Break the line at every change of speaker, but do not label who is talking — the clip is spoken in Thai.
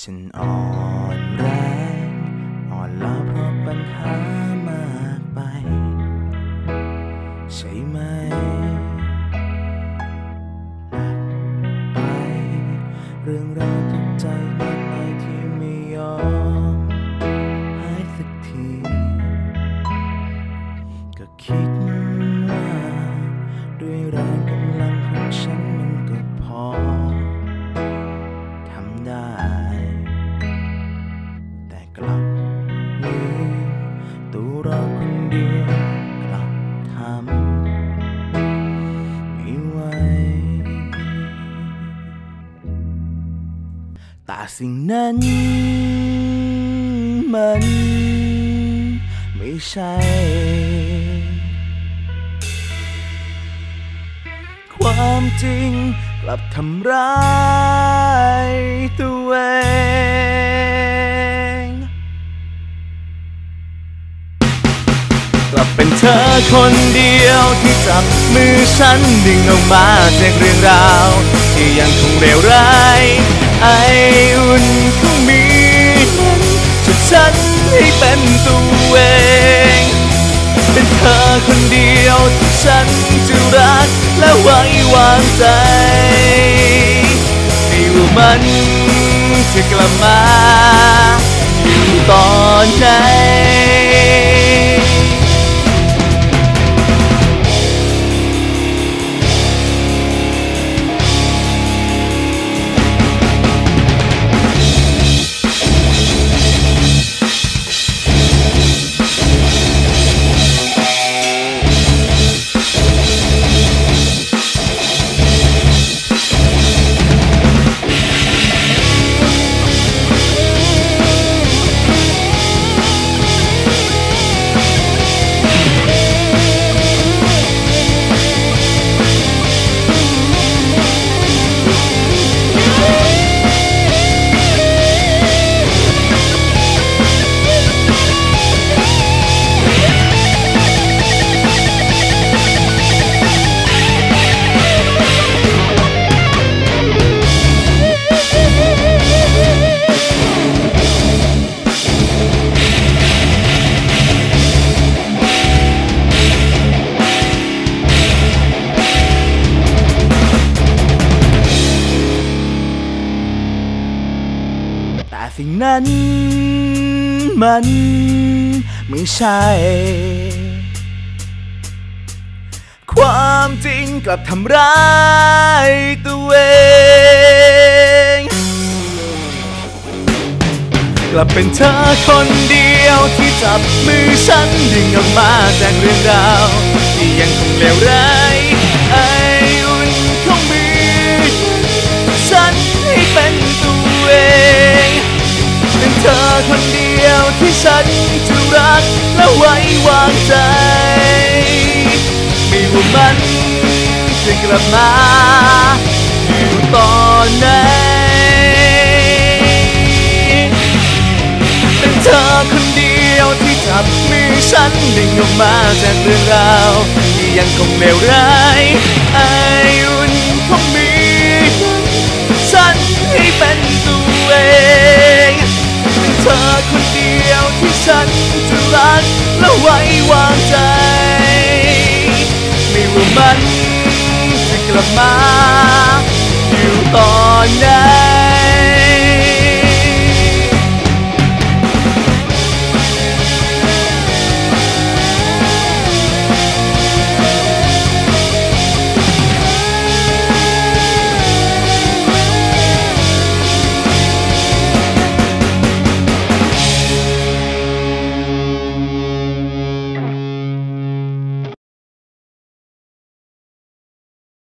ฉันอ่อนแรงอ่อนล้าเพราะปัญหามากไป ใช่ไหม แต่สิ่งนั้น มัน ไม่ใช่ ความจริงกลับทำร้าย เธอคนเดียวที่จับมือฉันดึงออกมาจากเรื่องราว ที่ยังคงเลวร้าย ไออุ่นของมีมันจะฉันให้เป็นตัวเองเป็นเธอคนเดียวที่ฉันจะรักและไว้วางใจไม่ว่ามันจะกลับมาอยู่ตอนไหน สิ่งนั้นมันไม่ใช่ ความจริงกลับทำร้ายตัวเอง กลับเป็นเธอคนเดียวที่จับมือฉันดึงออกมาจากเรื่องราวที่ยังคงเลวร้าย คนเดียวที่ฉันจะรักและไว้วางใจ ไม่ว่ามันจะกลับมาอยู่ตอนไหนเป็นเธอคนเดียวที่จับมือฉันดึงออกมาจากเรื่องราวที่ยังคงเลวร้ายไอ ไว้วางใจ ไม่ว่ามันจะกลับมา อยู่ตอนไหน